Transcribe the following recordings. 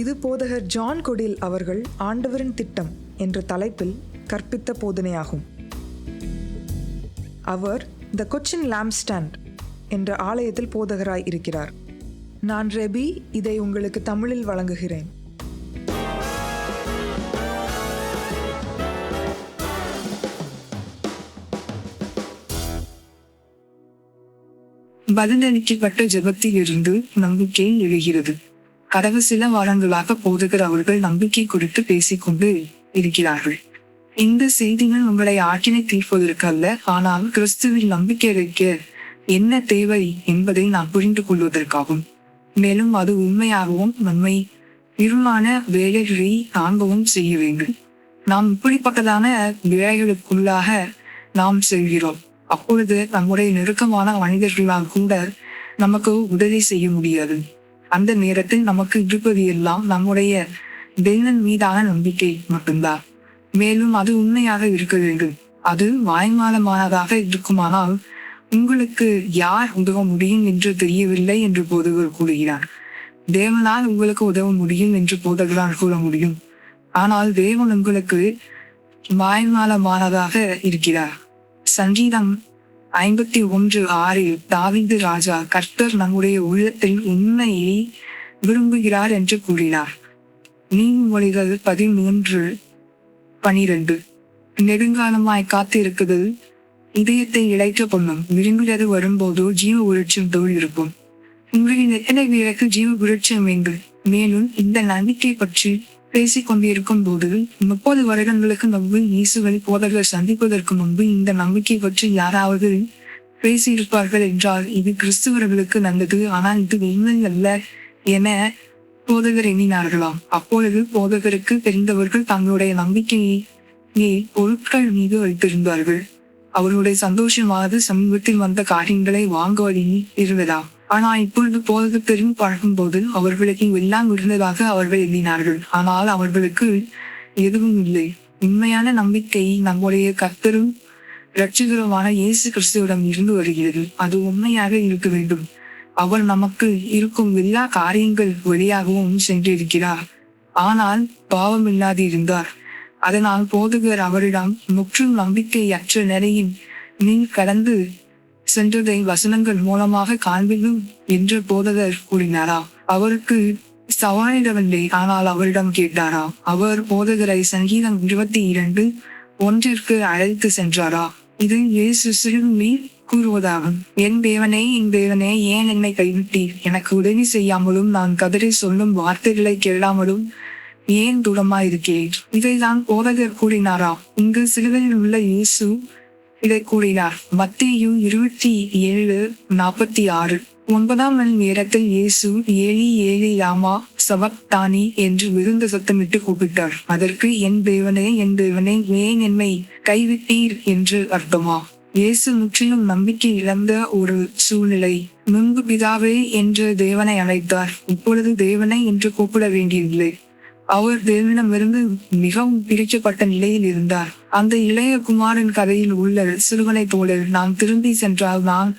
இது போதகர் ஜான் கொடில் அவர்கள் ஆண்டவரின் திட்டம் என்ற தலைப்பில் கற்பித்த போதனையாகும். அவர் த கொச்சின் லாம்ஸ்டாண்ட் என்ற ஆலயத்தில் போதகராய் இருக்கிறார். நான் ரெபி இதை உங்களுக்கு தமிழில் வழங்குகிறேன். பதிலளிக்கப்பட்ட ஜபத்தில் இருந்து நம்பிக்கை எழுகிறது. கடந்த சில வாரங்களாக போதகர் அவர்கள் நம்பிக்கை குறித்து பேசிக்கொண்டு இருக்கிறார்கள். இந்த செய்திகள் உங்களை ஆற்றினை தீர்ப்பதற்கு அல்ல ஆனால் கிறிஸ்துவில் நம்பிக்கை வைக்க என்ன தேவை என்பதை நாம் புரிந்து கொள்வதற்காகும். மேலும் அது உண்மையாகவும் நம்மை இருளான வேலைகளை தாங்கவும் செய்ய வேண்டும். நாம் இப்படிப்பட்டதான வேலைகளுக்குள்ளாக நாம் செல்கிறோம். அப்பொழுது நம்முடைய நெருக்கமான மனிதர்களால் கூட நமக்கு உதவி செய்ய முடியாது. அந்த நேரத்தில் நமக்கு இருப்பது எல்லாம் நம்முடைய தேவன் மீதான நம்பிக்கை மட்டும்தான். மேலும் அது உண்மையாக இருக்க வேண்டும். அது வாய்மாலமானதாக இருக்குமானால் உங்களுக்கு யார் உதவ முடியும் என்று தெரியவில்லை என்று போதகர் கூறுகிறார். தேவனால் உங்களுக்கு உதவ முடியும் என்று போதகரால் கூற முடியும். ஆனால் தேவன் உங்களுக்கு வாய்மாலமானதாக இருக்கிறார். சங்கீதம் ஐம்பத்தி ஒன்று ஆறில் தாவிந்து ராஜா கர்த்தர் நம்முடைய உள்ளத்தில் உண்மையை விரும்புகிறார் என்று கூறினார். நீன்மொழிகள் பதிமூன்று பனிரெண்டு. நெடுங்காலமாய் காத்திருக்குது இதயத்தை இழைக்க பண்ணும் விரும்புகிறது வரும்போது ஜீவ உருட்சம் தோல் இருக்கும் உங்களின் எத்தனை பேருக்கு ஜீவ உருட்சம் வேண்டும் மேலும் இந்த நம்பிக்கை பற்றி பேசிக் கொண்டிருக்கும் போது முப்பது வருடங்களுக்கு முன்பு இயேசுவை போதர்கள் சந்திப்பதற்கு முன்பு இந்த நம்பிக்கை பற்றி யாராவது பேசியிருப்பார்கள் என்றால் இது கிறிஸ்துவர்களுக்கு நல்லது ஆனால் இது உண்மை அல்ல என போதகர் எண்ணினார்களாம். அப்பொழுது போதகருக்கு தெரிந்தவர்கள் தங்களுடைய நம்பிக்கையை பொருட்கள் மீது வைத்திருந்தார்கள். அவர்களுடைய சந்தோஷமானது சமீபத்தில் வந்த காரியங்களை வாங்குவதில் இருந்ததாம். ஆனா இப்பொழுது போதகர் பெரும் பழகும் போது அவர்களுக்கு எல்லாம் இருந்ததாக அவர்கள் எண்ணினார்கள். ஆனால் அவர்களுக்கு எதுவும் இல்லை. உண்மையான நம்பிக்கை நம்முடைய கர்த்தரும் இரட்சகருமான இயேசு கிறிஸ்துவிடம் இருந்து வருகிறது. அது உண்மையாக இருக்க வேண்டும். அவர் நமக்கு இருக்கும் எல்லா காரியங்கள் வழியாகவும் சென்றிருக்கிறார். ஆனால் பாவம் இல்லாது இருந்தார். அதனால் போதகர் அவரிடம் முற்றும் நம்பிக்கையற்ற நிலையில் நீ கடந்து சென்றதை வசனங்கள் மூலமாக காண்பிக்கும் என்று போதகர் கூறினாரா? அவருக்கு சவாலிடவில்லை ஆனால் அவரிடம் கேட்டாரா? அவர் போதகரை சங்கீதம் இருபத்தி இரண்டு ஒன்றிற்கு அழைத்து சென்றாரா? இது இயேசு சிறுமி கூறுவதாகும். என் தேவனே என் தேவனே ஏன் என்னை கைவிட்டீர்? எனக்கு உதவி செய்யாமலும் நான் கதறி சொல்லும் வார்த்தைகளை கேளாமலும் ஏன் தூரமாயிருக்கிறேன் இதைதான் போதகர் கூறினாரா? இங்கு சிலுவையில் உள்ள இயேசு இதை கூறினார் மத்தியு இருபத்தி ஏழு நாற்பத்தி ஆறு. ஒன்பதாம் மணி நேரத்தில் இயேசு ஏழி ஏழி யாமா சவக்தானி என்று விருந்த சத்தமிட்டு கூப்பிட்டார். அதற்கு என் தேவனே என் தேவனே ஏன் என்னை கைவிட்டீர்? என்று அர்த்தமா? இயேசு முற்றிலும் நம்பிக்கை இழந்த ஒரு சூழ்நிலை. முன்பு பிதாவே என்று தேவனை அழைத்தார். இப்பொழுது தேவனை என்று கூப்பிட வேண்டியதில்லை. அவர் தேவனிடமிருந்து மிகவும் பிரிக்கப்பட்ட நிலையில் இருந்தார். அந்த இளைய குமாரன் கதையில் உள்ள சிறுவனை போல நான் திரும்பி சென்றால் நான்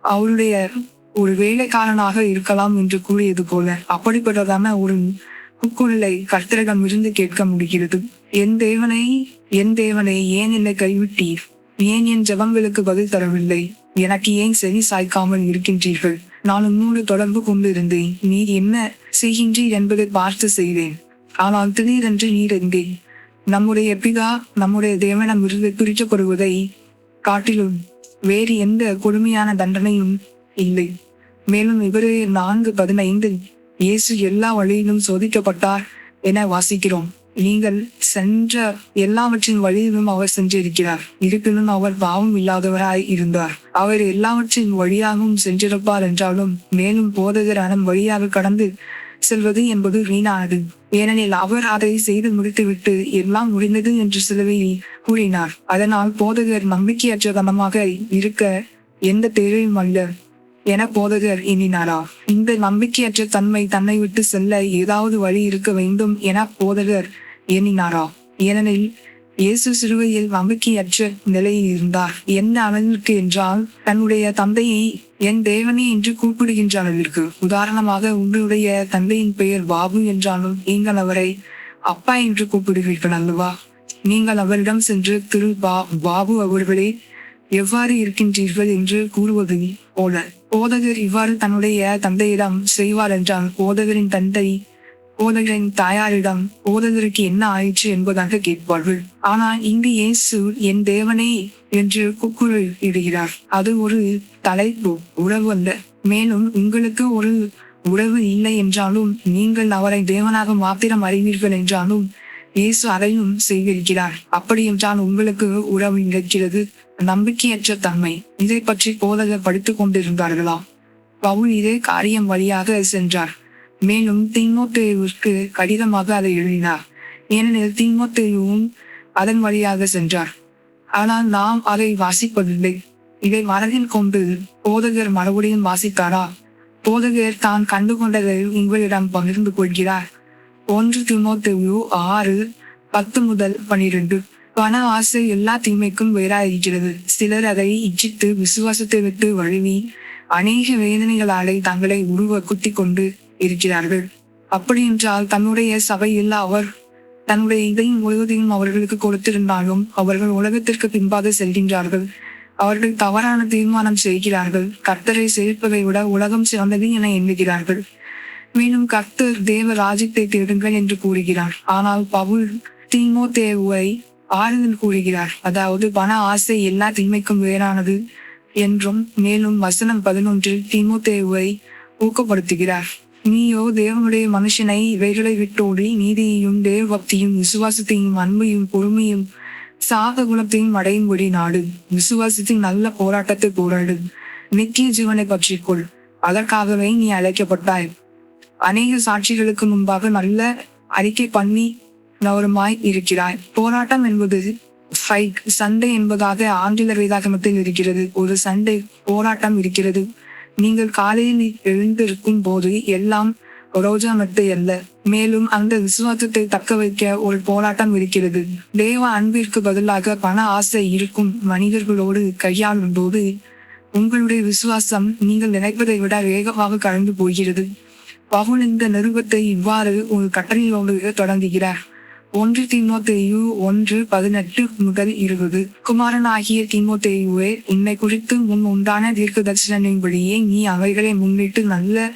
அவருடைய ஒரு வேலைக்காரனாக இருக்கலாம் என்று கூறியது போல அப்படிப்பட்டதான ஒரு குக்குரலை கர்த்தரிடம் இருந்து கேட்க முடிகிறது. என் தேவனை என் தேவனை ஏன் என்னை கைவிட்டீர்? ஏன் என் ஜபங்களுக்கு பதில் தரவில்லை? எனக்கு ஏன் செவி சாய்க்காமல் இருக்கின்றீர்கள்? நான் உன்னோடு தொடர்பு கொண்டிருந்தேன். நீ என்ன செய்கின்றீர் என்பதை பார்த்து செய்தேன். ஆனால் திடீரென்று நீர் எங்கே நம்முடைய பிதா நம்முடைய தேவனம் இருந்து பிரிக்கப்படுவதை காட்டிலும் வேறு எந்த கொடுமையான தண்டனையும் இல்லை. மேலும் இவரே நான்கு பதினைந்து இயேசு எல்லா வழியிலும் சோதிக்கப்பட்டார் என வாசிக்கிறோம். நீங்கள் சென்ற எல்லாவற்றின் வழியிலும் அவர் சென்றிருக்கிறார். இருப்பினும் அவர் பாவம் இல்லாதவராய் இருந்தார். அவர் எல்லாவற்றின் வழியாகவும் சென்றிருப்பார் என்றாலும் மேலும் போதகரான வழியாக கடந்து செல்வது என்பது வீணானது. ஏனெனில் அவர் அதை செய்து முடித்துவிட்டு எல்லாம் முடிந்தது என்று சிலுவையில் கூறினார். அதனால் போதகர் நம்பிக்கையற்ற தனமாக இருக்க எந்த தேவையும் அல்ல என போதகர் எண்ணினாரா. இந்த நம்பிக்கையற்ற தன்மை தன்னை விட்டு செல்ல ஏதாவது வழி இருக்க வேண்டும் என போதகர் எண்ணினாரா. ஏனெனில் இயேசு சிலுவையில் நம்பிக்கையற்ற நிலையில் இருந்தார். என்ன அளவிற்கு என்றால் தன்னுடைய தந்தையை என் தேவனே என்று கூப்பிடுகின்ற அளவிற்கு உதாரணமாக உங்களுடைய தந்தையின் பெயர் பாபு என்றாலும் நீங்கள் அவரை அப்பா என்று கூப்பிடுவீர்கள் அல்லவா? நீங்கள் அவரிடம் சென்று திரு பா பாபு அவர்களே எவ்வாறு இருக்கின்றீர்கள்? என்று கூறுவது போல. போதகர் இவ்வாறு தன்னுடைய தந்தையிடம் செய்வார் என்றால் போதகரின் தந்தை போதகரின் தாயாரிடம் போதகருக்கு என்ன ஆயிற்று என்பதாக கேட்பார்கள். ஆனால் இங்கு இயேசு என் தேவனே என்று குக்குரல் இடுகிறார். அது ஒரு தலைப்பு உறவு அல்ல. மேலும் உங்களுக்கு ஒரு உறவு இல்லை என்றாலும் நீங்கள் அவரை தேவனாக மாத்திரம் அறிவீர்கள் என்றாலும் இயேசு அதையும் செய்திருக்கிறார். அப்படி என்றால் உங்களுக்கு உறவு இருக்கிறது நம்பிக்கையற்ற தன்மை. இதை பற்றி போதகர் படித்துக் கொண்டிருந்தார்களா? பவுல் இதே காரியம் வழியாக சென்றார். மேலும் தீமோத்தேயுவிற்கு கடிதமாக அதை எழுதினார். ஏனெனில் தீமோத்தேயுவும் அதன் வழியாக சென்றார் ஆனால் நாம் அதை வாசிப்பதில்லை. இதை மனதில் கொண்டு போதகர் மறுபடியும் வாசித்தாரா? போதகர் தான் கண்டுகொண்டதை உங்களிடம் பகிர்ந்து கொள்கிறார். ஒன்று திமோத்தேயு ஆறு பத்து முதல் பனிரெண்டு. பண ஆசை எல்லா தீமைக்கும் வேறாயிருக்கிறது. சிலர் அதை இச்சித்து விசுவாசத்தை விட்டு வழுவி அநேக வேதனைகளாலே தங்களை உருவ குத்தி கொண்டு இருக்கிறார்கள். அப்படி என்றால் தன்னுடைய சபையில் அவர் தன்னுடைய இதையும் முழுவதையும் அவர்களுக்கு கொடுத்திருந்தாலும் அவர்கள் உலகத்திற்கு பின்பாக செல்கின்றார்கள். அவர்கள் தவறான தீர்மானம் செய்கிறார்கள். கர்த்தரை சேர்ப்பதை விட உலகம் சிறந்தது என எண்ணுகிறார்கள். மேலும் கர்த்தர் தேவ ராஜ்யத்தை தேடுங்கள் என்று கூறுகிறார். ஆனால் பவுல் தீமோ தேவை ஆறுதல் கூறுகிறார். அதாவது பண ஆசை எல்லா தீமைக்கும் வேறானது என்றும் மேலும் வசனம் பதினொன்றில் தீமோ தேவை ஊக்கப்படுத்துகிறார். நீயோ தேவனுடைய மனுஷனை இவைகளை விட்டோடி நீதியையும் தேவ பக்தியும் விசுவாசத்தையும் அன்பையும் பொறுமையும் சாத குணத்தையும் அடையும்படி நாடு. விசுவாசத்தின் நல்ல போராட்டத்தை போராடு. நித்திய ஜீவனை பற்றிக்கொள். அதற்காகவே நீ அழைக்கப்பட்டாய். அநேக சாட்சிகளுக்கு முன்பாக நல்ல அறிக்கை பண்ணி நவருமாய் இருக்கிறாய். போராட்டம் என்பது ஃபைட் சண்டை என்பதாக ஆங்கில வேதாகமத்தில் இருக்கிறது. ஒரு சண்டை போராட்டம் இருக்கிறது. நீங்கள் காலையில் எழுந்திருக்கும் போது எல்லாம் ரோஜா ரோஜாமத்தை அல்ல. மேலும் அந்த விசுவாசத்தை தக்க வைக்க ஒரு போராட்டம் இருக்கிறது. தேவ அன்பிற்கு பதிலாக பண ஆசை இருக்கும் மனிதர்களோடு கையாளும் போது உங்களுடைய விசுவாசம் நீங்கள் நினைப்பதை விட வேகமாக கலந்து போகிறது. பவுல் இந்த நிறுவத்தை இவ்வாறு ஒரு கட்டளையோடு தொடங்குகிறார். ஒன்று திமுத்தேயு ஒன்று பதினெட்டு முதல் இருபது. குமாரன் ஆகிய உன்னை குறித்து முன் உண்டான தீர்க்க தரிசனங்களின்படியே நீ அவைகளை முன்னிட்டு நல்ல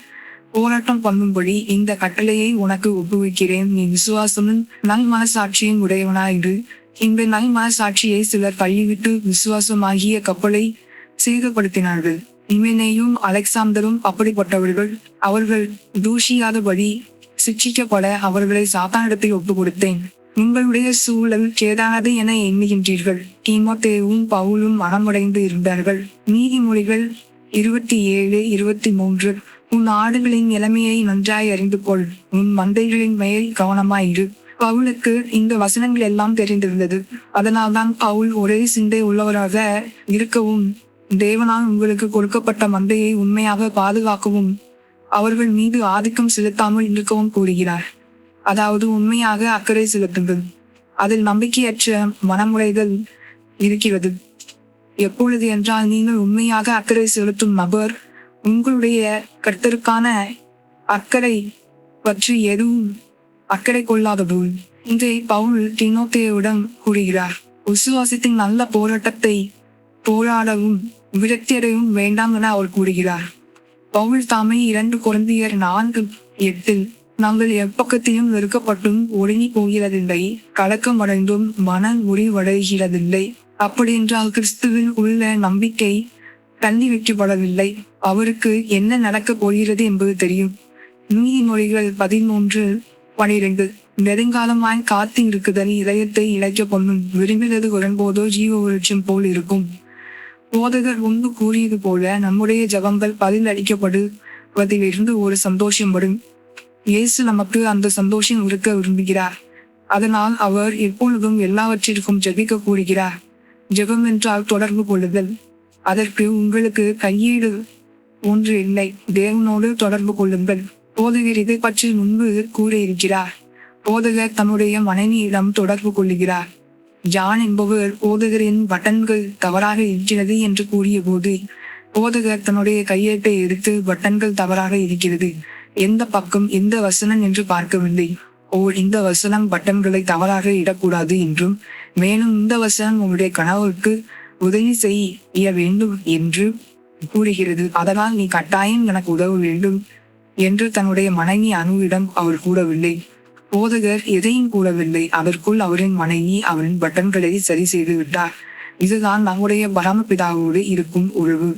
போராட்டம் பண்ணும்படி இந்த கட்டளையை உனக்கு ஒப்புவிக்கிறேன். நீ விசுவாசமும் நல் மனசாட்சியும் உடையவனாயிரு. இந்த நல் மனசாட்சியை சிலர் தள்ளிவிட்டு விசுவாசமாகிய கப்பலை சேதப்படுத்தினார்கள். இமேனையும் அலெக்சாந்தரும் அப்படிப்பட்டவர்கள். அவர்கள் தூஷியாதபடி சிக்ஷிக்கப்பட அவர்களை சாத்தானிடத்தில் ஒப்புக் கொடுத்தேன் உங்களுடைய சூழல் கேதானது என எண்ணுகின்றீர்கள். தீமோத்தேவும் பவுலும் மனமுடைந்து இருந்தார்கள். நீதிமொழிகள் இருபத்தி ஏழு இருபத்தி மூன்று. உன் ஆடுகளின் நிலைமையை நன்றாய் அறிந்து கொள். உன் மந்தைகளின் மேல் கவனமாயிரு. பவுலுக்கு இந்த வசனங்கள் எல்லாம் தெரிந்திருந்தது. அதனால்தான் பவுல் ஒரே சிந்தை உள்ளவராக இருக்கவும் தேவனால் உங்களுக்கு கொடுக்கப்பட்ட மந்தையை உண்மையாக பாதுகாக்கவும் அவர்கள் மீது ஆதிக்கம் செலுத்தாமல் இருக்கவும் கூறுகிறார். அதாவது உண்மையாக அக்கறை செலுத்துங்கள். அதில் நம்பிக்கையற்ற மனமுறைகள் இருக்கிறது. எப்பொழுது என்றால் நீங்கள் உண்மையாக அக்கறை செலுத்தும் நபர் உங்களுடைய கர்த்தருக்கான அக்கறை பற்றி எதுவும் அக்கறை கொள்ளாததும் இன்றை பவுல் தினோத்தேயுடன் கூறுகிறார். விசுவாசத்தின் நல்ல போராட்டத்தை போராடவும் விரக்தியடையும் வேண்டாம் என அவர் கூறுகிறார். பவுல் தாமே இரண்டு குழந்தையர் நான்கு எட்டில் நாங்கள் எப்பக்கத்தையும் வெறுக்கப்பட்டும் ஒடுங்கி போகிறதில்லை கலக்கம் அடைந்தும் மன முடிவடைகிறதில்லை அப்படியென்றால் கிறிஸ்துவில் உள்ள நம்பிக்கை தள்ளி வைக்கப்படவில்லை அவருக்கு என்ன நடக்கப் போகிறது என்பது தெரியும். நீதிமொழிகள் பதிமூன்று பனிரெண்டு. நெடுங்காலமாய் காத்து இருக்குதல் இதயத்தை இழைக்க பண்ணும். விரும்பினது வரும்போதோ ஜீவ உருட்சம் போல் இருக்கும். போதகர் முன்பு கூறியது போல நம்முடைய ஜபங்கள் பதிலளிக்கப்படுவதிலிருந்து ஒரு சந்தோஷம் வரும். இயேசு நமக்கு அந்த சந்தோஷம் இருக்க விரும்புகிறார். அதனால் அவர் எப்பொழுதும் எல்லாவற்றிற்கும் ஜபிக்க கூறுகிறார். ஜெபம் என்றால் தொடர்பு கொள்ளுதல். அதற்கு உங்களுக்கு கையீடு ஒன்று இல்லை. தேவனோடு தொடர்பு கொள்ளுங்கள். போதகர் இதை பற்றி முன்பு கூறியிருக்கிறார். போதகர் தன்னுடைய மனைவியிடம் தொடர்பு கொள்ளுகிறார். ஜான் என்பவர் போதகரின் பட்டன்கள் தவறாக இருக்கிறது என்று கூறியபோது போதகர் தன்னுடைய கையேட்டை எடுத்து பட்டன்கள் தவறாக இருக்கிறது. எந்த பக்கம் எந்த வசனம் என்று பார்க்கவில்லை. ஓ இந்த வசனம் பட்டன்களை தவறாக இடக்கூடாது என்றும் மேலும் இந்த வசனம் உங்களுடைய கனவுக்கு உதவி செய்ய வேண்டும் என்று கூறுகிறது. அதனால் நீ கட்டாயம் எனக்கு உதவ வேண்டும் என்று தன்னுடைய மனைவி அணுவிடம் அவர் கூறவில்லை. போதகர் எதையும் கூறவில்லை. அதற்குள் அவரின் மனைவி அவரின் பட்டன்களை சரி செய்து விட்டார். இதுதான் நம்முடைய பரமபிதாவோடு இருக்கும் உறவு.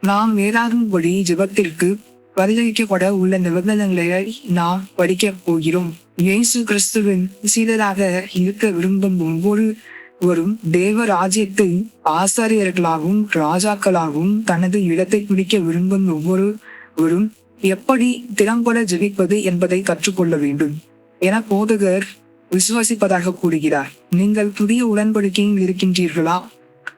நாம் வேளாண்படி ஜெபத்திற்கு பதிலளிக்கப்பட உள்ள நிபந்தனைகளை நாம் படிக்கப் போகிறோம். இயேசு கிறிஸ்துவின் சீடராக இருக்க விரும்பும் ஒவ்வொரு வரும் தேவ ராஜ்யத்தை ஆசாரியர்களாகவும் ராஜாக்களாகவும் தனது இடத்தை பிடிக்க விரும்பும் ஒவ்வொருவரும் எப்படி திறம்பட ஜெபிப்பது என்பதை கற்றுக்கொள்ள வேண்டும். என போதகர் விசுவாசிப்பதாக கூறுகிறார். நீங்கள் புதிய உடன்படிக்கையில் இருக்கின்றீர்களா?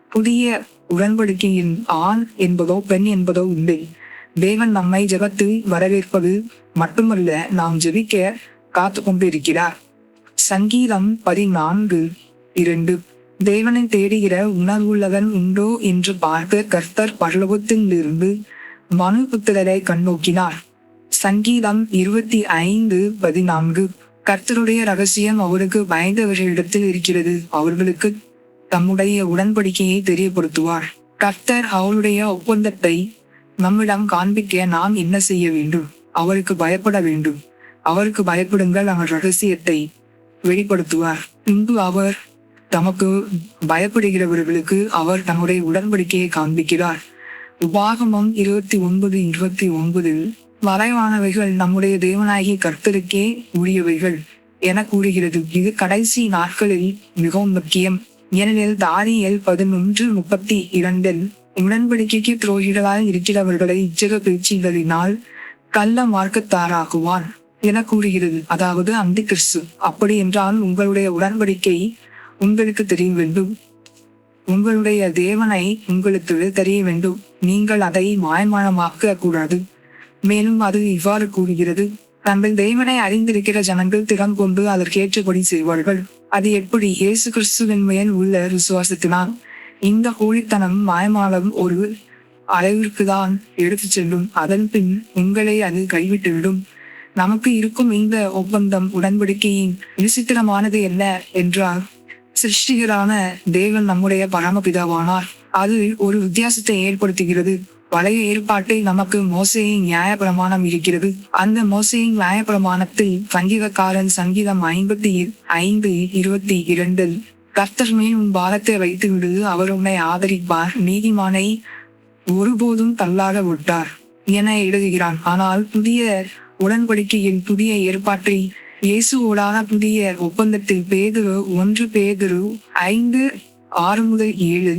புதிய உடன்படிக்கையின் ஆண் என்பதோ பெண் என்பதோ இல்லை. தேவன் நம்மை ஜெபத்தில் வரவேற்பது மட்டுமல்ல நாம் ஜெபிக்க காத்து கொண்டிருக்கிறார் சங்கீதம் பதினான்கு இரண்டு. தேவனை தேடுகிற உணர்வுள்ளவன் உண்டோ என்று பார்த்து கர்த்தர் பல்லவத்திலிருந்து மனு புத்திரரை கண்ணோக்கினார் சங்கீதம் இருபத்தி ஐந்து பதினான்கு. கர்த்தருடைய ரகசியம் அவருக்கு பயந்தவர்களிடத்தில் இருக்கிறது. அவர்களுக்கு தம்முடைய உடன்படிக்கையை தெரியப்படுத்துவார். கர்த்தர் அவருடைய ஒப்பந்தத்தை நம்மிடம் காண்பிக்க நாம் என்ன செய்ய வேண்டும்? அவருக்கு பயப்பட வேண்டும். அவருக்கு பயப்படுங்கள் அவர் ரகசியத்தை வெளிப்படுத்துவார். பின்பு அவர் தமக்கு பயப்படுகிறவர்களுக்கு அவர் தன்னுடைய உடன்படிக்கையை காண்பிக்கிறார். உபாகமம் இருபத்தி ஒன்பது இருபத்தி ஒன்பதில் மறைவானவைகள் நம்முடைய தேவனாகிய கர்த்தருக்கே உரியவைகள் என கூறுகிறது. இது கடைசி நாட்களில் மிகவும் முக்கியம். ஏனெனில் தானியல் பதினொன்று முப்பத்தி இரண்டில் உடன்படிக்கைக்கு துரோகிகளாய் இருக்கிறவர்களை இச்சக பேச்சுகளினால் கள்ள மார்க்கத்தாராகுவான் என கூறுகிறது. அதாவது அந்தி கிறிஸ்து அப்படி என்றால் உங்களுடைய உடன்படிக்கை உங்களுக்கு தெரிய வேண்டும். உங்களுடைய தேவனை உங்களுக்கு தெரிய வேண்டும். நீங்கள் அதை மாயமானமாக்க கூடாது. மேலும் அது இவ்வாறு கூறுகிறது. தங்கள் தேவனை அறிந்திருக்கிற ஜனங்கள் திறம் கொண்டு அதற்கேற்றபடி செய்வார்கள். அது எப்படி இயேசு கிறிஸ்துவின் மேல் உள்ள விசுவாசத்தினால் இந்த கூலித்தனம் மாயமாலம் ஒரு அளவிற்கு தான் எடுத்துச் செல்லும். அதன் பின் உங்களை அது கைவிட்டுவிடும். நமக்கு இருக்கும் இந்த ஒப்பந்தம் உடன்படிக்கையின் விசித்திரமானது என்ன? என்றால் சிருஷ்டிகரான தேவன் நம்முடைய பரமபிதாவானார். அது ஒரு வித்தியாசத்தை ஏற்படுத்துகிறது. பழைய ஏற்பாட்டில் நமக்கு மோசையின் நியாய பிரமாணம் இருக்கிறது. அந்த மோசையின் நியாய பிரமாணத்தில் சங்கீதக்காரன் சங்கீதம் ஐம்பத்தி ஐந்து இருபத்தி இரண்டில் கர்த்தர் மேல் உன் பாரத்தை வைத்து விடு அவர் உன்னை ஆதரிப்பார். நீதிமானை ஒருபோதும் தள்ளாக விட்டார் என எழுதுகிறான். ஆனால் புதிய உடன்படிக்கையின் புதிய ஏற்பாட்டை இயேசுவோடான புதிய ஒப்பந்தத்தில் பேதுரு ஒன்று பேதுரு ஐந்து ஆறு முதல் ஏழு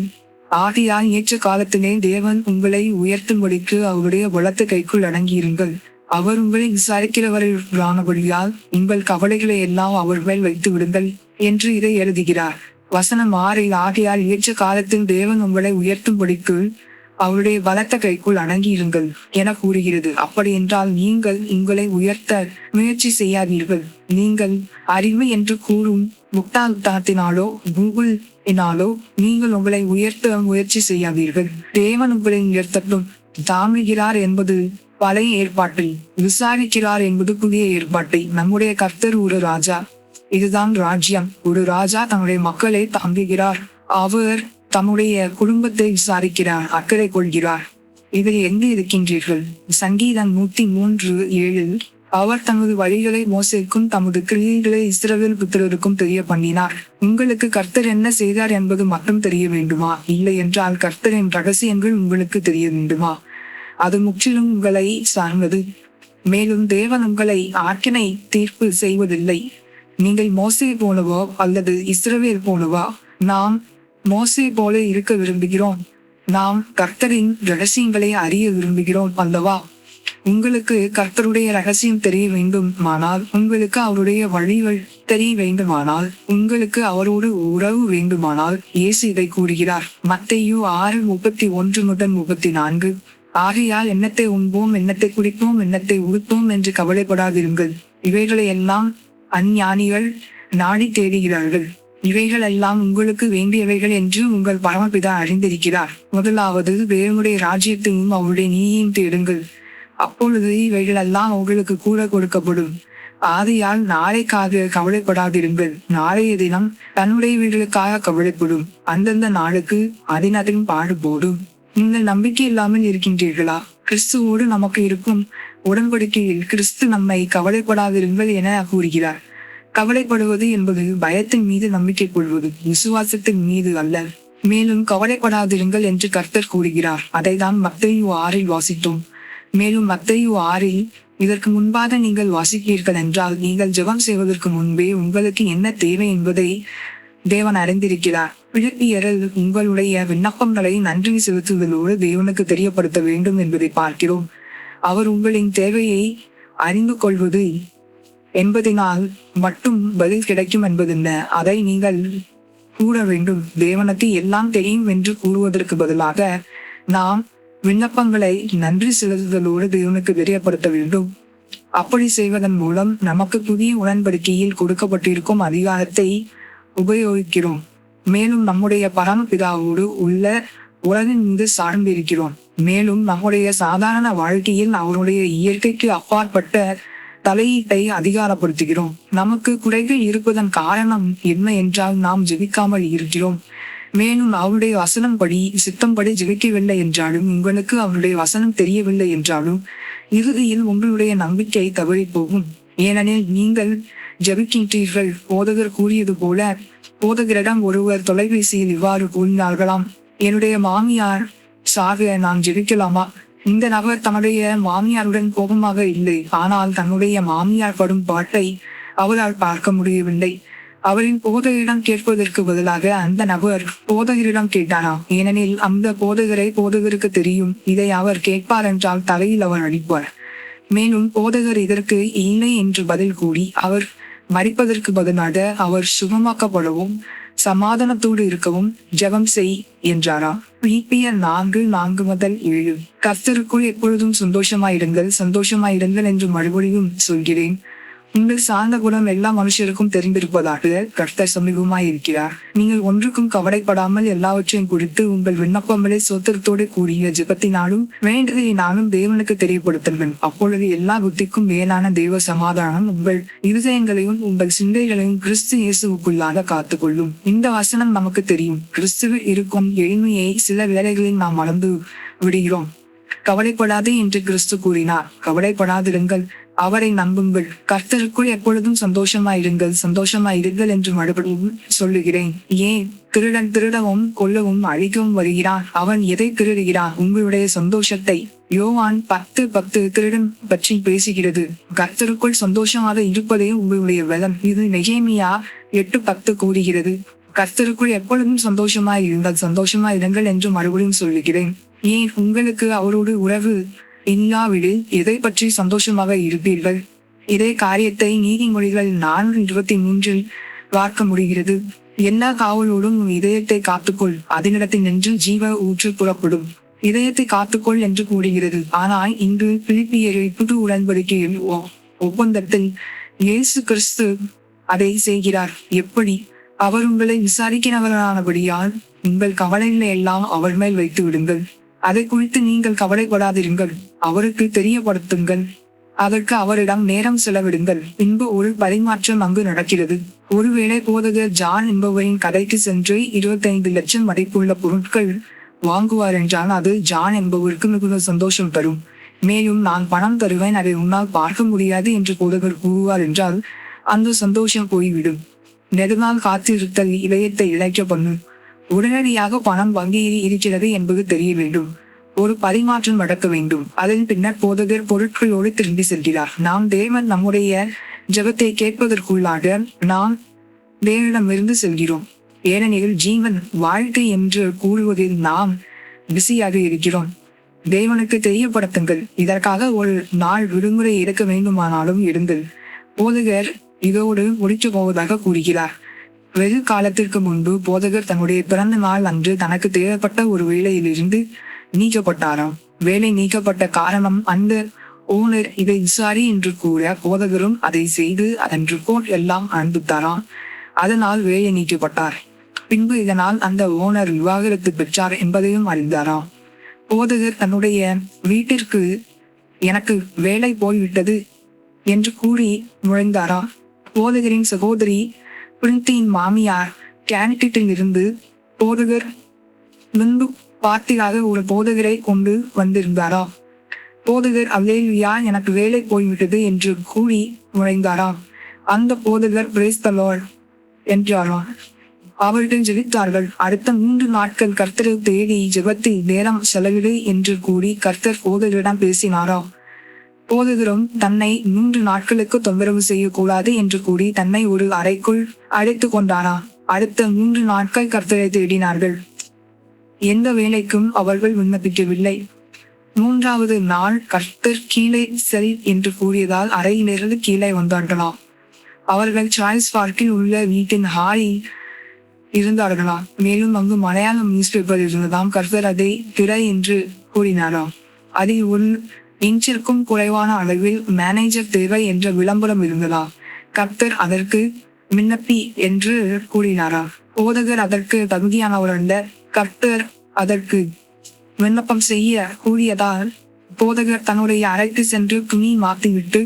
ஆகையால் ஏற்ற காலத்திலே தேவன் உங்களை உயர்த்தும்படிக்கு அவருடைய பலத்த கைக்குள் அடங்கியிருங்கள். அவர் உங்களை விசாரிக்கிறவர்களானபடியால் உங்கள் கவலைகளை எல்லாம் அவர் மேல் வைத்து விடுங்கள் என்று இதை எழுதுகிறார். வசனம் ஆறில் ஆகையால் ஏற்ற காலத்தில் தேவன் உங்களை உயர்த்தும்படிக்கு அவருடைய பலத்த கைக்குள் அடங்கியிருங்கள் என கூறுகிறது. அப்படி என்றால் நீங்கள் உங்களை உயர்த்த முயற்சி செய்யாதீர்கள். நீங்கள் அறிவு என்று கூறும் முட்டாள்தனத்தினாலோ கூகுள் என்னாலோ நீங்கள் உங்களை உயர்த்த முயற்சி செய்யாதீர்கள். தேவன் உங்களை உயர்த்தட்டும். தாங்குகிறார் என்பது பழைய ஏற்பாட்டை விசாரிக்கிறார் என்பது புதிய ஏற்பாட்டை. நம்முடைய கர்த்தர் ஒரு ராஜா. இதுதான் ராஜ்யம். ஒரு ராஜா தன்னுடைய மக்களை தாங்குகிறார். அவர் தம்முடைய குடும்பத்தை விசாரிக்கிறார் அக்கறை கொள்கிறார். இதில் எங்கு இருக்கின்றீர்கள்? சங்கீதம் நூத்தி மூன்று ஏழில் அவர் தமது வழிகளை மோசைக்கும் தமது கிரியைகளை இஸ்ரவேல் புத்திரருக்கும் தெரிய பண்ணினார் உங்களுக்கு கர்த்தர் என்ன செய்தார் என்பது மட்டும் தெரிய வேண்டுமா? இல்லை என்றால் கர்த்தரின் ரகசியங்கள் உங்களுக்கு தெரிய வேண்டுமா? அது முற்றிலும் உங்களை சார்ந்தது. மேலும் தேவன் உங்களை ஆற்றினை தீர்ப்பு செய்வதில்லை. நீங்கள் மோசே போலவோ அல்லது இஸ்ரவேல் போலவா? நாம் மோசே போல இருக்க விரும்புகிறோம். நாம் கர்த்தரின் ரகசியங்களை அறிய விரும்புகிறோம் அல்லவா? உங்களுக்கு கர்த்தருடைய ரகசியம் தெரிய வேண்டுமானால் உங்களுக்கு அவருடைய வழிகள் தெரிய வேண்டுமானால் உங்களுக்கு அவரோடு உறவு வேண்டுமானால் இயேசு இதை கூறுகிறார். மத்தையு ஆறு முப்பத்தி ஒன்று முதல் முப்பத்தி நான்கு. ஆகையால் எண்ணத்தை உண்போம் எண்ணத்தை குடிப்போம் எண்ணத்தை உடுப்போம் என்று கவலைப்படாதிருங்கள். இவைகளை எல்லாம் அஞ்ஞானிகள் நாடி தேடுகிறார்கள். இவைகள் எல்லாம் உங்களுக்கு வேண்டியவைகள் என்று உங்கள் பரமபிதா அறிந்திருக்கிறார். முதலாவது தேவனுடைய ராஜ்யத்தையும் அவருடைய நீயும் தேடுங்கள். அப்பொழுது இவைகளெல்லாம் உங்களுக்கு கூட கொடுக்கப்படும். ஆதையால் நாளைக்காக கவலைப்படாதிருங்கள். நாளைய தினம் தன்னுடைய வீடுகளுக்காக கவலைப்படும். அந்தந்த நாளுக்கு அதினதின் பாடுபோடும் நீங்கள் நம்பிக்கை இல்லாமல் இருக்கின்றீர்களா? கிறிஸ்துவோடு நமக்கு இருக்கும் உடன்படிக்கையில் கிறிஸ்து நம்மை கவலைப்படாதிருங்கள் என கூறுகிறார். கவலைப்படுவது என்பது பயத்தின் மீது நம்பிக்கை கொள்வது விசுவாசத்தின் மீது அல்ல. மேலும் கவலைப்படாதிருங்கள் என்று கர்த்தர் கூறுகிறார். அதைதான் மத்தையு ஆறில் வாசித்தோம். மேலும் மத்தையு ஆறில் இதற்கு முன்பாக நீங்கள் வாசிக்கிறீர்கள் என்றால் நீங்கள் ஜெபம் செய்வதற்கு முன்பே உங்களுக்கு என்ன தேவை என்பதை தேவன் அறிந்திருக்கிறார். பிழப்பியரல் உங்களுடைய விண்ணப்பங்களை நன்றி செலுத்துவதோடு தேவனுக்கு தெரியப்படுத்த வேண்டும் என்பதை பார்க்கிறோம். அவர் உங்களின் தேவையை அறிந்து கொள்வது என்பதினால் மட்டும் பதில் கிடைக்கும் என்பதல்ல அதை நீங்கள் கூற வேண்டும். தேவனுக்கு எல்லாம் தெரியும் என்று கூறுவதற்கு பதிலாக நாம் விண்ணப்பங்களை நன்றி செலுத்துதலோடு தேவனுக்கு தெரியப்படுத்த வேண்டும். அப்படி செய்வதன் மூலம் நமக்கு புதிய உடன்படிக்கையில் கொடுக்கப்பட்டிருக்கும் அதிகாரத்தை உபயோகிக்கிறோம். மேலும் நம்முடைய பரமபிதாவோடு உள்ள உலகின் மீது சார்ந்திருக்கிறோம். மேலும் நம்முடைய சாதாரண வாழ்க்கையில் அவருடைய இயற்கைக்கு அப்பாற்பட்ட தலையீட்டை அதிகாரப்படுத்துகிறோம். நமக்கு குறைகள் இருப்பதன் காரணம் என்ன என்றால் நாம் ஜெபிக்காமல் இருக்கிறோம். மேலும் அவருடைய வசனம்படி சித்தம்படி ஜெயிக்கவில்லை என்றாலும் உங்களுக்கு அவருடைய வசனம் தெரியவில்லை என்றாலும் இறுதியில் உங்களுடைய நம்பிக்கை தவறி போகும் ஏனெனில் நீங்கள் ஜெபிக்கின்றீர்கள். போதகர் கூறியது போல போதகரிடம் ஒருவர் தொலைபேசியில் இவ்வாறு கூறினார்களாம் என்னுடைய மாமியார் சாக நான் ஜெபிக்கலாமா? இந்த நபர் தன்னுடைய மாமியாருடன் கோபமாக இல்லை. ஆனால் தன்னுடைய மாமியார் படும் பாட்டை அவரால் பார்க்க முடியவில்லை. அவரின் போதகரிடம் கேட்பதற்கு பதிலாக அந்த நபர் போதகரிடம் கேட்டாராம் ஏனெனில் அந்த போதகரை போதகருக்கு தெரியும். இதை அவர் கேட்பார் என்றால் தலையில் அவர் அடிப்பார். மேலும் போதகர் இதற்கு இல்லை என்று பதில் கூறி அவர் மறிப்பதற்கு பதிலாக அவர் சுகமாக்கப்படவும் சமாதானத்தோடு இருக்கவும் ஜெபம் செய் என்றாரா? பிபிஎல் நான்கு நான்கு முதல் ஏழு. கர்த்தருக்குள் எப்பொழுதும் சந்தோஷமாயிருங்கள் சந்தோஷமாயிருங்கள் என்று மறுபடியும் சொல்கிறேன். உங்கள் சார்ந்த குணம் எல்லா மனுஷருக்கும் தெரிந்திருப்பதாக கர்த்தர் சமீபமாய் இருக்கிறார். நீங்கள் ஒன்றுக்கும் கவலைப்படாமல் எல்லாவற்றையும் குறித்து உங்கள் விண்ணப்பங்களை சோத்திரத்தோடு கூடிய ஜெபத்தினாலும் நானும் தேவனுக்கு தெரியப்படுத்துங்கள் அப்பொழுது எல்லா புத்திக்கும் மேலான தெய்வ சமாதானம் உங்கள் இருதயங்களையும் உங்கள் சிந்தைகளையும் கிறிஸ்து இயேசுவுக்குள்ளாக காத்துக்கொள்ளும். இந்த வசனம் நமக்கு தெரியும். கிறிஸ்துவில் இருக்கும் எளிமையை சில வேலைகளில் நாம் மறந்து விடுகிறோம். கவலைப்படாதே என்று கிறிஸ்து கூறினார். கவலைப்படாதிருங்கள். அவரை நம்புங்கள். கர்த்தருக்குள் எப்பொழுதும் சந்தோஷமாயிருங்கள். சந்தோஷமாயிருங்கள் என்று மறுபடியும் சொல்லுகிறேன். ஏன்? திருடன் திருடவும் கொல்லவும் அழிக்கவும் வருகிறான் அவன் எதை திருடுகிறான் உங்களுடைய சந்தோஷத்தை. யோவான் பத்து பத்து திருடன் பற்றி பேசுகிறது. கர்த்தருக்குள் சந்தோஷமாக இருப்பதே உங்களுடைய வளம் இது நெகேமியா எட்டு பத்து கூறுகிறது. கர்த்தருக்குள் எப்பொழுதும் சந்தோஷமாய் இருந்தால் சந்தோஷமாய் இருங்கள் என்று மறுபடியும் சொல்லுகிறேன். ஏன்? உங்களுக்கு அவரோடு உறவு இல்லாவிடில் எதை பற்றி சந்தோஷமாக இருப்பீர்கள்? இதே காரியத்தை நீதிமொழிகள் நான்கு இருபத்தி மூன்றில் பார்க்க முடிகிறது. எல்லா காவலோடும் உன் இதயத்தை காத்துக்கொள். அதனிடத்தில் நின்று ஜீவ ஊற்று புறப்படும். இதயத்தை காத்துக்கொள் என்று கூறுகிறது. ஆனால் இன்று பிலிப்பியரை புது உடன்படிக்கையில் ஒ- ஒப்பந்தத்தில் இயேசு கிறிஸ்து அதை செய்கிறார். எப்படி? அவர் உங்களை விசாரிக்கிறவரானபடியால் உங்கள் கவலைகளை எல்லாம் அவர் மேல் வைத்து விடுங்கள். அதை குறித்து நீங்கள் கவலைப்படாதிருங்கள். அவருக்கு தெரியப்படுத்துங்கள். அதற்கு அவரிடம் நேரம் செலவிடுங்கள். பின்பு ஒரு பரிமாற்றம் அங்கு நடக்கிறது. ஒருவேளை போதகர் ஜான் என்பவரின் கடைக்கு சென்று இருபத்தைந்து லட்சம் மதிப்புள்ள பொருட்கள் வாங்குவார் என்றால் அது ஜான் என்பவருக்கு மிகுந்த சந்தோஷம் தரும். மேலும் நான் பணம் தருவேன். அதை உன்னால் பார்க்க முடியாது என்று போதகர் கூறுவார் என்றால் அந்த சந்தோஷம் போய்விடும். நெடுநாள் காத்திருத்தல் இதயத்தை இழைக்க பண்ணும். உடனடியாக பணம் வங்கியில் இருக்கிறது என்பது தெரிய வேண்டும். ஒரு பரிமாற்றம் நடக்க வேண்டும். அதன் பின்னர் போதகர் பொருட்களோடு திரும்பி செல்கிறார். நாம் தேவன் நம்முடைய ஜெபத்தை கேட்பதற்குள்ளாக நாம் தேவனிடமிருந்து செல்கிறோம். ஏனெனில் ஜீவன் வாழ்க்கை என்று கூறுவதில் நாம் பிஸியாக இருக்கிறோம். தேவனுக்கு தெரியப்படுத்துங்கள். இதற்காக ஒரு நாள் விடுமுறை எடுக்க வேண்டுமானாலும் எடுங்கள் போதகர் இதோடு முடிச்சு போவதாக கூறுகிறார். வெகு காலத்திற்கு முன்பு போதகர் தன்னுடைய பிறந்த நாள் அன்று தனக்கு தேவைப்பட்ட ஒரு வேலையிலிருந்து நீக்கப்பட்டாராம். வேலை நீக்கப்பட்ட காரணம் அந்த ஓனர் இதை விசாரி என்று கூற போதகரும் அதை செய்து அதன் ரிப்போர்ட் எல்லாம் அனுப்பித்தாராம். அதனால் வேலை நீக்கப்பட்டார். பின்பு இதனால் அந்த ஓனர் விவாகரத்து பெற்றார் என்பதையும் அறிந்தாராம். போதகர் தன்னுடைய வீட்டிற்கு எனக்கு வேலை போய்விட்டது என்று கூறி நுழைந்தாராம். போதகரின் சகோதரி பிரிந்தியின் மாமியார் கேனட்டில் இருந்து போதகர் முன்பு பார்த்தியாக ஒரு போதகரை கொண்டு வந்திருந்தாராம் போதகர் அல்லேலுயா எனக்கு வேலை போய்விட்டது என்று கூறி நுழைந்தாராம் அந்த போதகர் பிரேஸ்தலோர் என்றாராம் அவர்கள் ஜெபித்தார்கள். அடுத்த மூன்று நாட்கள் கர்த்தரை தேடி ஜெபத்தில் நேரம் செலவிடு என்று கூறி கர்த்தர் போதகரிடம் பேசினாராம் போதகரும் தன்னை மூன்று நாட்களுக்கு தொந்தரவு செய்யக்கூடாது என்று கூறி தன்னை ஒரு அறைக்குள் அழைத்து கொண்டானா? அடுத்த மூன்று நாட்கள் கர்த்தரை தேடினார்கள். எந்த வேலைக்கும் அவர்கள் விண்ணப்பிக்கவில்லை. மூன்றாவது நாள் கர்த்தர் கீழே சரி என்று கூறியதால் அறையிலிருந்து கீழே வந்தார்களாம் அவர்கள் சாய்ஸ் பார்க்கில் உள்ள வீட்டின் ஹாரி இருந்தார்களாம் மேலும் அங்கு மலையாளம் நியூஸ் பேப்பர் இருந்ததாம் கர்த்தர் அதை திரை என்று கூறினாராம் அதில் ஒரு இன்ச்சிற்கும் குறைவான அளவில் மேனேஜர் தேவை என்ற விளம்பரம் இருந்ததா? கர்த்தர் அதற்கு விண்ணப்பி என்று கூறினாரா? போதகர் அதற்கு தகுதியானவர் அல்ல கர்த்தர் அதற்கு விண்ணப்பம் செய்ய கூறியதால் போதகர் தன்னுடைய அறைக்கு சென்று துணி மாற்றிவிட்டு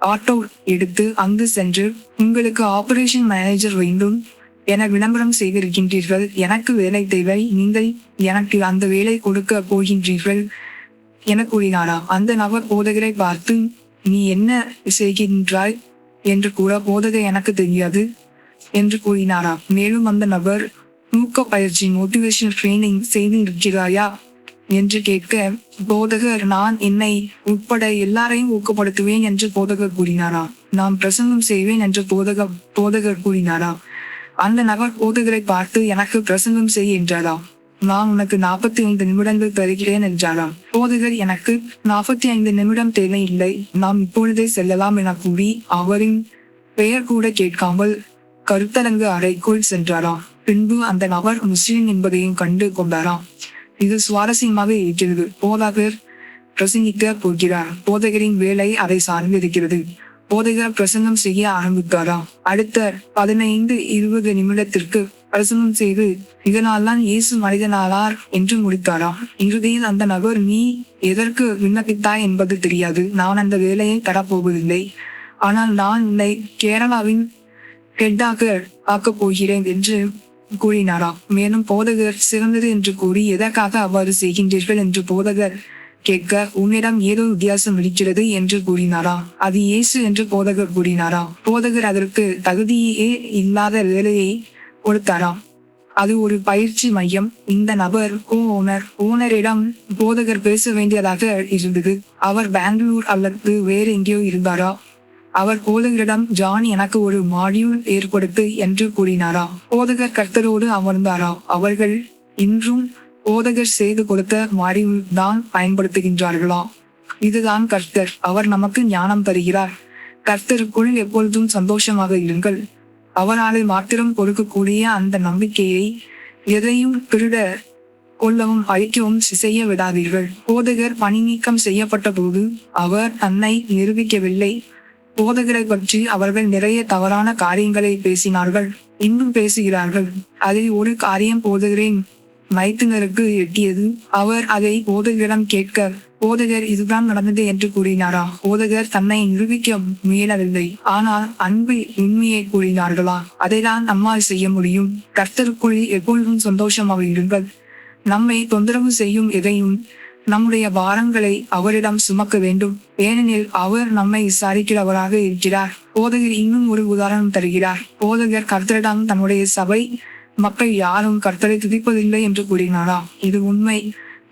ஆட்டோ எடுத்து அங்கு சென்று உங்களுக்கு ஆபரேஷன் மேனேஜர் வேண்டும். என விளம்பரம் செய்திருக்கின்றீர்கள். எனக்கு வேலை தேவை. நீங்கள் எனக்கு அந்த வேலை கொடுக்க போகின்றீர்கள். என கூறினாராம் அந்த நபர் போதகரை பார்த்து நீ என்ன செய்கின்றாய்? என்று கூற போதகர் எனக்கு தெரியாது என்று கூறினாராம் மேலும் அந்த நபர் ஊக்க பயிற்சி மோட்டிவேஷன் ட்ரைனிங் செய்து இருக்கிறாயா என்று கேட்க போதகர் நான் என்னை உட்பட எல்லாரையும் ஊக்கப்படுத்துவேன் என்று போதகர் கூறினாரா? நான் பிரசங்கம் செய்வேன் என்று போதக போதகர் கூறினாரா? அந்த நபர் போதகரை பார்த்து எனக்கு பிரசங்கம் செய் என்றாராம் நான் உனக்கு நாற்பத்தி ஐந்து நிமிடங்கள் தருகிறேன் என்றாராம். போதகர் எனக்கு நாற்பத்தி ஐந்து நிமிடம் தேவை இல்லை நாம் இப்பொழுதே செல்லலாம் என கூறி அவரின் பெயர் கூட கேட்காமல் கருத்தரங்கு அறைக்குள் சென்றாராம். பின்பு அந்த நபர் முஸ்லிம் என்பதையும் கண்டு கொண்டாராம். இது சுவாரஸ்யமாக இருக்கிறது. போதகர் பிரசங்கிக்க போகிறார். போதகரின் வேலை அதை சார்ந்திருக்கிறது. போதகர் பிரசங்கம் செய்ய ஆரம்பித்தாராம். அடுத்த பதினைந்து இருபது நிமிடத்திற்கு அரசனம் செய்து இதனால் தான் இயேசு மனிதனானார் என்று முடித்தாராம். இறுதியில் அந்த நபர் நீ எதற்கு விண்ணப்பித்தாய் என்பது தெரியாது. நான் அந்த வேலையை தரப்போவதில்லை. ஆனால் நான் உன்னை கேரளாவின் ஹெட்டாக ஆக்கப் போகிறேன் என்று கூறினாராம். மேலும் போதகர் சிறந்தது என்று கூறி எதற்காக அவ்வாறு செய்கின்றீர்கள்? என்று போதகர் கேட்க உன்னிடம் ஏதோ வித்தியாசம் இருக்கிறது என்று கூறினாரா அது இயேசு என்று போதகர் கூறினாரா போதகர் அதற்கு தகுதியே இல்லாத வேலையை கொடுத்தாராம் அது ஒரு பயிற்சி மையம். இந்த நபர் ஓனர் ஓனரிடம் போதகர் பேச வேண்டியதாக இருந்தது. அவர் பெங்களூர் அல்லது வேறு எங்கேயோ இருந்தாரா? அவர் போதகரிடம் ஜான் எனக்கு ஒரு மாடியூல் ஏற்படுத்து என்று கூறினாரா? போதகர் கர்த்தரோடு அமர்ந்தாரா? அவர்கள் இன்றும் போதகர் செய்து கொடுத்த மாடியூல் தான் பயன்படுத்துகின்றார்களா? இதுதான் கர்த்தர். அவர் நமக்கு ஞானம் தருகிறார். கர்த்தருக்குள் எப்பொழுதும் சந்தோஷமாக இருங்கள். அவரால் மாத்திரம் கொடுக்கக்கூடிய அந்த நம்பிக்கையை எதையும் திருட கொள்ளவும் அழிக்கவும் செய்ய விடாதீர்கள். போதகர் பணி நீக்கம் செய்யப்பட்ட போது அவர் தன்னை நிரூபிக்கவில்லை. போதகரை பற்றி அவர்கள் நிறைய தவறான காரியங்களை பேசினார்கள். இன்னும் பேசுகிறார்கள். அதில் ஒரு காரியம் போதகரின் மைத்துனருக்கு எட்டியது. அவர் அதை போதகரிடம் கேட்க போதகர் இதுதான் நடந்தது என்று கூறினாரா? போதகர் தன்னை நிரூபிக்க முயலவில்லை. ஆனால் அன்பு உண்மையை கூறினார்களா? அதைதான் நம்மால் செய்ய முடியும். கர்த்தருக்குள் எப்பொழுதும் சந்தோஷமாக இருங்கள். நம்மை தொந்தரவு செய்யும் எதையும் நம்முடைய பாரங்களை அவரிடம் சுமக்க வேண்டும். ஏனெனில் அவர் நம்மை விசாரிக்கிறவராக இருக்கிறார். போதகர் இன்னும் ஒரு உதாரணம் தருகிறார். போதகர் கர்த்தரிடம் தன்னுடைய சபை மக்கள் யாரும் கர்த்தரை துதிப்பதில்லை என்று கூறினாரா? இது உண்மை.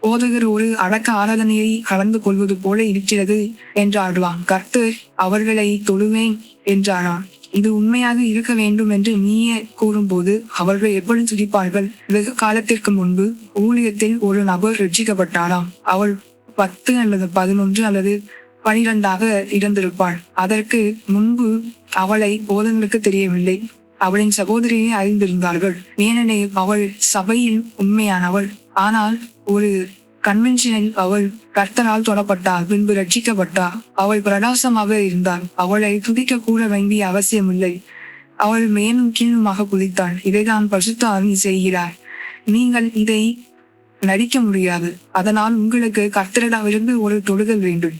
போதகர் ஒரு அடக்க ஆராதனையை கலந்து கொள்வது போல இருக்கிறது என்றார்களாம் கர்த்தர் அவர்களை தொழுவேன் என்றாராம் இது உண்மையாக இருக்க வேண்டும் என்று நீயே கூறும்போது அவர்கள் எப்படி துதிப்பார்கள்? வெகு காலத்திற்கு முன்பு ஊழியத்தில் ஒரு நபர் ரட்சிக்கப்பட்டாராம் அவள் பத்து அல்லது பதினொன்று அல்லது பனிரெண்டாக இருந்திருப்பாள். அதற்கு முன்பு அவளை போதங்களுக்கு தெரியவில்லை. அவளின் சகோதரியை அறிந்திருந்தார்கள். ஏனெனில் அவள் சபையில் உண்மையானவள். ஆனால் ஒரு கன்வென்ஷனில் அவள் கர்த்தரால் தொடப்பட்டாள் பின்பு ரட்சிக்கப்பட்டார் அவள் பிரகாசமாக இருந்தார் அவளை துதிக்க கூட வேண்டிய அவசியமில்லை. அவள் மேலும் கீழுமாக குதித்தாள். இதைதான் பசுத்த ஆவி செய்கிறார். நீங்கள் இதை நடிக்க முடியாது. அதனால் உங்களுக்கு கர்த்தரிடமிருந்து ஒரு தொடுதல் வேண்டும்.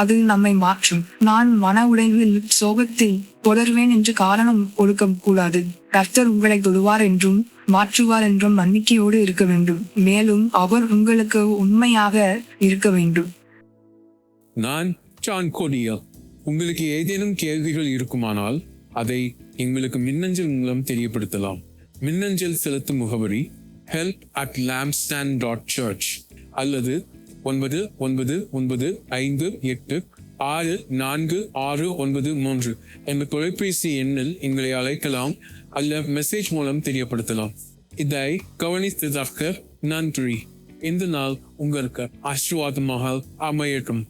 அது நம்மை மாற்றும். நான் மன உடைவில் சோகத்தில் தொடர்வேன் என்று காரணம் கொடுக்க கூடாது. கர்த்தர் உங்களை தொடுவார் என்றும் மாற்றுவார் என்றும் நம்பிக்கையோடு இருக்க வேண்டும். மேலும் அவர் உங்களுக்கு உண்மையாக இருக்க வேண்டும். நான் ஜான் கோடியா உங்களுக்கு ஏதேனும் கேள்விகள் இருக்குமானால் அதை எங்களுக்கு மின்னஞ்சல் மூலம் தெரியப்படுத்தலாம். மின்னஞ்சல் செலுத்தும் முகவரி help at lampstand dot church அல்லது ஒன்பது ஒன்பது ஒன்பது ஐந்து எட்டு ஆறு நான்கு ஆறு ஒன்பது மூன்று என்ற தொலைபேசி எண்ணில் எங்களை அழைக்கலாம். அல்ல மெசேஜ் மூலம் தெரியப்படுத்தலாம். இதை கவனித்ததற்கு நன்றி. இந்த நாள் உங்களுக்கு ஆசீர்வாதமாக அமையட்டும்.